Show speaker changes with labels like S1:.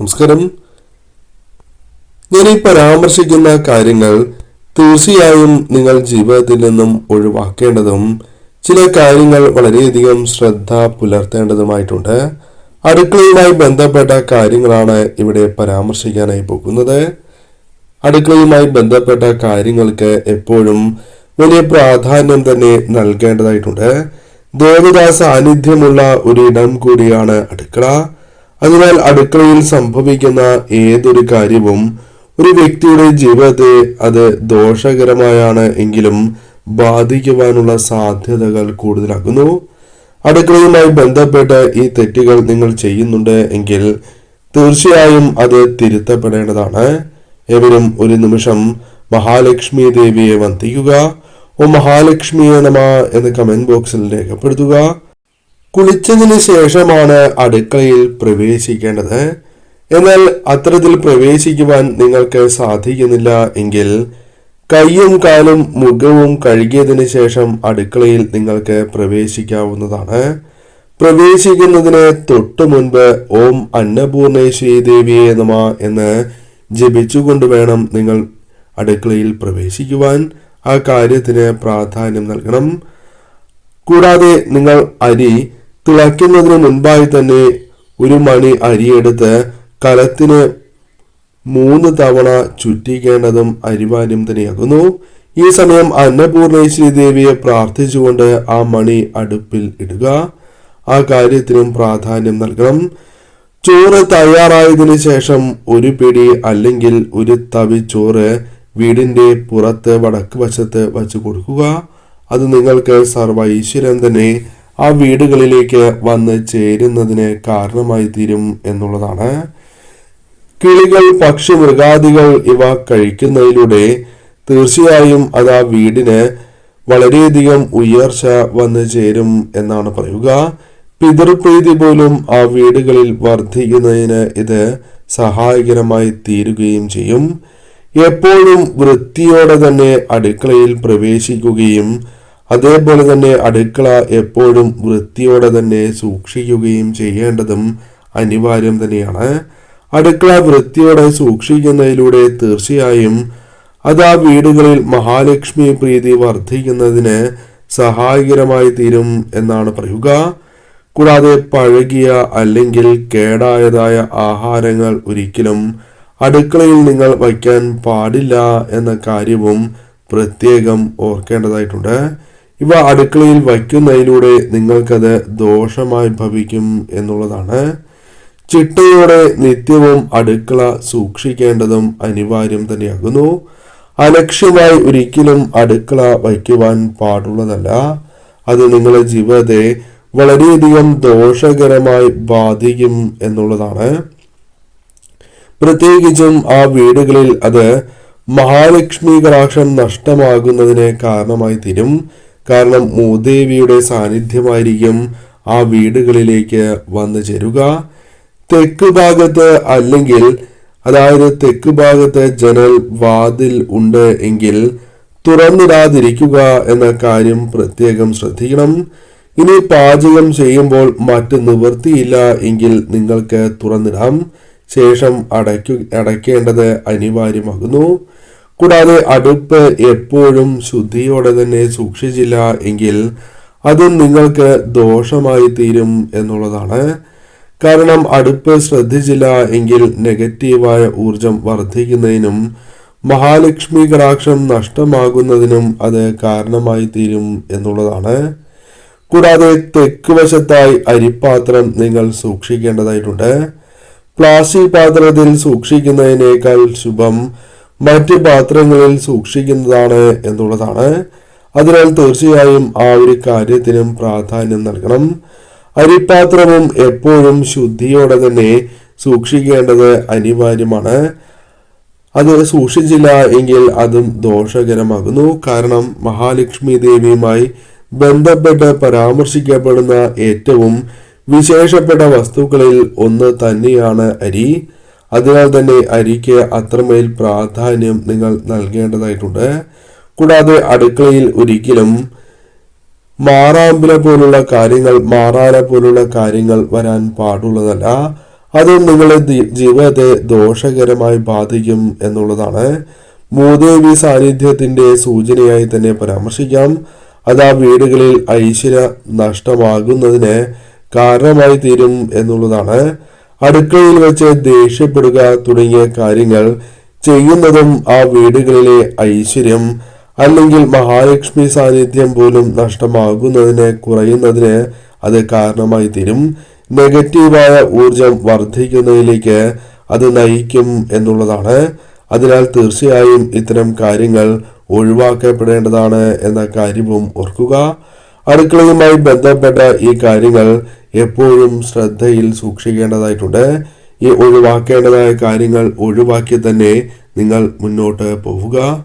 S1: നമസ്കാരം. ഈ പരാമർശിക്കുന്ന കാര്യങ്ങൾ തീർച്ചയായും നിങ്ങൾ ജീവിതത്തിൽ നിന്നും ഒഴിവാക്കേണ്ടതും ചില കാര്യങ്ങൾ വളരെയധികം ശ്രദ്ധ പുലർത്തേണ്ടതുമായിട്ടുണ്ട്. അടുക്കളയുമായി ബന്ധപ്പെട്ട കാര്യങ്ങളാണ് ഇവിടെ പരാമർശിക്കാനായി പോകുന്നത്. അടുക്കളയുമായി ബന്ധപ്പെട്ട കാര്യങ്ങൾക്ക് എപ്പോഴും വലിയ പ്രാധാന്യം തന്നെ നൽകേണ്ടതായിട്ടുണ്ട്. ദേവദാസ സാന്നിധ്യമുള്ള ഒരിടം കൂടിയാണ് അടുക്കള. അതിനാൽ അടുക്കളയിൽ സംഭവിക്കുന്ന ഏതൊരു കാര്യവും ഒരു വ്യക്തിയുടെ ജീവിതത്തെ അത് ദോഷകരമായാണ് എങ്കിലും ബാധിക്കുവാനുള്ള സാധ്യതകൾ കൂടുതലാകുന്നു. അടുക്കളയുമായി ബന്ധപ്പെട്ട് ഈ തെറ്റുകൾ നിങ്ങൾ ചെയ്യുന്നുണ്ട് എങ്കിൽ തീർച്ചയായും അത് തിരുത്തപ്പെടേണ്ടതാണ്. എവരും ഒരു നിമിഷം മഹാലക്ഷ്മി ദേവിയെ വന്ദിക്കുക ഓ മഹാലക്ഷ്മിയെ നമ എന്ന് കമന്റ് ബോക്സിൽ രേഖപ്പെടുത്തുക. കുളിച്ചതിന് ശേഷമാണ് അടുക്കളയിൽ പ്രവേശിക്കേണ്ടത്. എന്നാൽ അത്തരത്തിൽ പ്രവേശിക്കുവാൻ നിങ്ങൾക്ക് സാധിക്കുന്നില്ല എങ്കിൽ കൈയും കാലും മുഖവും കഴുകിയതിന് ശേഷം അടുക്കളയിൽ നിങ്ങൾക്ക് പ്രവേശിക്കാവുന്നതാണ്. പ്രവേശിക്കുന്നതിന് തൊട്ടു മുൻപ് ഓം അന്നപൂർണേശ്വരി ദേവിയെ നമ എന്ന് ജപിച്ചുകൊണ്ട് വേണം നിങ്ങൾ അടുക്കളയിൽ പ്രവേശിക്കുവാൻ. ആ കാര്യത്തിന് പ്രാധാന്യം നൽകണം. കൂടാതെ നിങ്ങൾ അരി തിളയ്ക്കുന്നതിന് മുൻപായി തന്നെ ഒരു മണി അരിയെടുത്ത് കലത്തിന് മൂന്ന് തവണ ചുറ്റിക്കേണ്ടതും അനിവാര്യം തന്നെയാകുന്നു. ഈ സമയം അന്നപൂർണേശ്വരി ദേവിയെ പ്രാർത്ഥിച്ചുകൊണ്ട് ആ മണി അടുപ്പിൽ ഇടുക. ആ കാര്യത്തിനും പ്രാധാന്യം നൽകണം. ചോറ് തയ്യാറായതിനു ശേഷം ഒരു പിടി അല്ലെങ്കിൽ ഒരു തവി ചോറ് വീടിന്റെ പുറത്ത് വടക്ക് വശത്ത് വച്ച് കൊടുക്കുക. അത് നിങ്ങൾക്ക് സർവ ഈശ്വരൻ തന്നെ ആ വീടുകളിലേക്ക് വന്ന് ചേരുന്നതിന് കാരണമായി തീരും എന്നുള്ളതാണ്. കിളികൾ പക്ഷി മൃഗാദികൾ ഇവ കഴിക്കുന്നതിലൂടെ തീർച്ചയായും അത് ആ വീടിന് വളരെയധികം ഉയർച്ച വന്നു ചേരും എന്നാണ് പറയുക. പിതൃപ്രീതി പോലും ആ വീടുകളിൽ വർദ്ധിക്കുന്നതിന് ഇത് സഹായകരമായി തീരുകയും ചെയ്യും. എപ്പോഴും വൃത്തിയോടെ തന്നെ അടുക്കളയിൽ പ്രവേശിക്കുകയും അതേപോലെ തന്നെ അടുക്കള എപ്പോഴും വൃത്തിയോടെ തന്നെ സൂക്ഷിക്കുകയും ചെയ്യേണ്ടതും അനിവാര്യം തന്നെയാണ്. അടുക്കള വൃത്തിയോടെ സൂക്ഷിക്കുന്നതിലൂടെ തീർച്ചയായും അത് ആ വീടുകളിൽ മഹാലക്ഷ്മി പ്രീതി വർദ്ധിക്കുന്നതിന് സഹായകരമായി തീരും എന്നാണ് പറയുക. കൂടാതെ പഴകിയ അല്ലെങ്കിൽ കേടായതായ ആഹാരങ്ങൾ ഒരിക്കലും അടുക്കളയിൽ നിങ്ങൾ വയ്ക്കാൻ പാടില്ല എന്ന കാര്യവും പ്രത്യേകം ഓർക്കേണ്ടതായിട്ടുണ്ട്. ഇവ അടുക്കളയിൽ വയ്ക്കുന്നതിലൂടെ നിങ്ങൾക്കത് ദോഷമായി ഭവിക്കും എന്നുള്ളതാണ്. ചിട്ടയോടെ നിത്യവും അടുക്കള സൂക്ഷിക്കേണ്ടതും അനിവാര്യം തന്നെയാകുന്നു. അലക്ഷ്യമായി ഒരിക്കലും അടുക്കള വയ്ക്കുവാൻ പാടുള്ളതല്ല. അത് നിങ്ങളുടെ ജീവിതത്തെ വളരെയധികം ദോഷകരമായി ബാധിക്കും എന്നുള്ളതാണ്. പ്രത്യേകിച്ചും ആ വീടുകളിൽ അത് മഹാലക്ഷ്മി കടാക്ഷം നഷ്ടമാകുന്നതിന് കാരണമായി തീരും. കാരണം മൂദേവിയുടെ സാന്നിധ്യമായിരിക്കും ആ വീടുകളിലേക്ക് വന്നു ചേരുക. തെക്ക് ഭാഗത്ത് അല്ലെങ്കിൽ അതായത് തെക്ക് ഭാഗത്ത് ജനൽ വാതിൽ ഉണ്ട് എങ്കിൽ തുറന്നിടാതിരിക്കുക എന്ന കാര്യം പ്രത്യേകം ശ്രദ്ധിക്കണം. ഇനി പാചകം ചെയ്യുമ്പോൾ മറ്റ് നിവൃത്തിയില്ല എങ്കിൽ നിങ്ങൾക്ക് തുറന്നിടാം. ശേഷം അടയ്ക്കു അടയ്ക്കേണ്ടത് അനിവാര്യമാകുന്നു. കൂടാതെ അടുപ്പ് എപ്പോഴും ശുദ്ധിയോടെ തന്നെ സൂക്ഷിച്ചില്ല എങ്കിൽ അതും നിങ്ങൾക്ക് ദോഷമായി തീരും എന്നുള്ളതാണ്. കാരണം അടുപ്പ് ശ്രദ്ധിച്ചില്ല എങ്കിൽ നെഗറ്റീവായ ഊർജം വർദ്ധിക്കുന്നതിനും മഹാലക്ഷ്മി കടാക്ഷം നഷ്ടമാകുന്നതിനും അത് കാരണമായി തീരും എന്നുള്ളതാണ്. കൂടാതെ തെക്ക് വശത്തായി അരിപ്പാത്രം നിങ്ങൾ സൂക്ഷിക്കേണ്ടതായിട്ടുണ്ട്. പ്ലാസ്റ്റിക് പാത്രത്തിൽ സൂക്ഷിക്കുന്നതിനേക്കാൾ ശുഭം മറ്റ് പാത്രങ്ങളിൽ സൂക്ഷിക്കുന്നതാണ് എന്നുള്ളതാണ്. അതിനാൽ തീർച്ചയായും ആ ഒരു കാര്യത്തിനും പ്രാധാന്യം നൽകണം. അരിപ്പാത്രവും എപ്പോഴും ശുദ്ധിയോടെ തന്നെ സൂക്ഷിക്കേണ്ടത് അനിവാര്യമാണ്. അത് സൂക്ഷിച്ചില്ല എങ്കിൽ അതും ദോഷകരമാകുന്നു. കാരണം മഹാലക്ഷ്മി ദേവിയുമായി ബന്ധപ്പെട്ട് പരാമർശിക്കപ്പെടുന്ന ഏറ്റവും വിശേഷപ്പെട്ട വസ്തുക്കളിൽ ഒന്ന് തന്നെയാണ് അരി. അതിനാൽ തന്നെ അരിക്ക് അത്രമേൽ പ്രാധാന്യം നിങ്ങൾ നൽകേണ്ടതായിട്ടുണ്ട്. കൂടാതെ അടുക്കളയിൽ ഒരിക്കലും മാറാമ്പില പോലുള്ള കാര്യങ്ങൾ മാറാല പോലുള്ള കാര്യങ്ങൾ വരാൻ പാടുള്ളതല്ല. അത് നിങ്ങളെ ജീവിതത്തെ ദോഷകരമായി ബാധിക്കും എന്നുള്ളതാണ്. മൂദേവി സാന്നിധ്യത്തിന്റെ സൂചനയായി തന്നെ പരാമർശിക്കാം. അത് ആ വീടുകളിൽ ഐശ്വര്യ നഷ്ടമാകുന്നതിന് കാരണമായി തീരും എന്നുള്ളതാണ്. അടുക്കളയിൽ വെച്ച് ദേഷ്യപ്പെടുക തുടങ്ങിയ കാര്യങ്ങൾ ചെയ്യുന്നതും ആ വീടുകളിലെ ഐശ്വര്യം അല്ലെങ്കിൽ മഹാലക്ഷ്മി സാന്നിധ്യം പോലും നഷ്ടമാകുന്നതിന് കുറയുന്നതിന് അത് കാരണമായി തീരും. നെഗറ്റീവായ ഊർജം വർദ്ധിക്കുന്നതിലേക്ക് അത് നയിക്കും എന്നുള്ളതാണ്. അതിനാൽ തീർച്ചയായും ഇത്തരം കാര്യങ്ങൾ ഒഴിവാക്കപ്പെടേണ്ടതാണ് എന്ന കാര്യവും ഓർക്കുക. അടുക്കളയുമായി ബന്ധപ്പെട്ട ഈ കാര്യങ്ങൾ എപ്പോഴും ശ്രദ്ധയിൽ സൂക്ഷിക്കേണ്ടതായിട്ടുണ്ട്. ഈ ഒഴിവാക്കേണ്ടതായ കാര്യങ്ങൾ ഒഴിവാക്കി തന്നെ നിങ്ങൾ മുന്നോട്ട് പോവുക.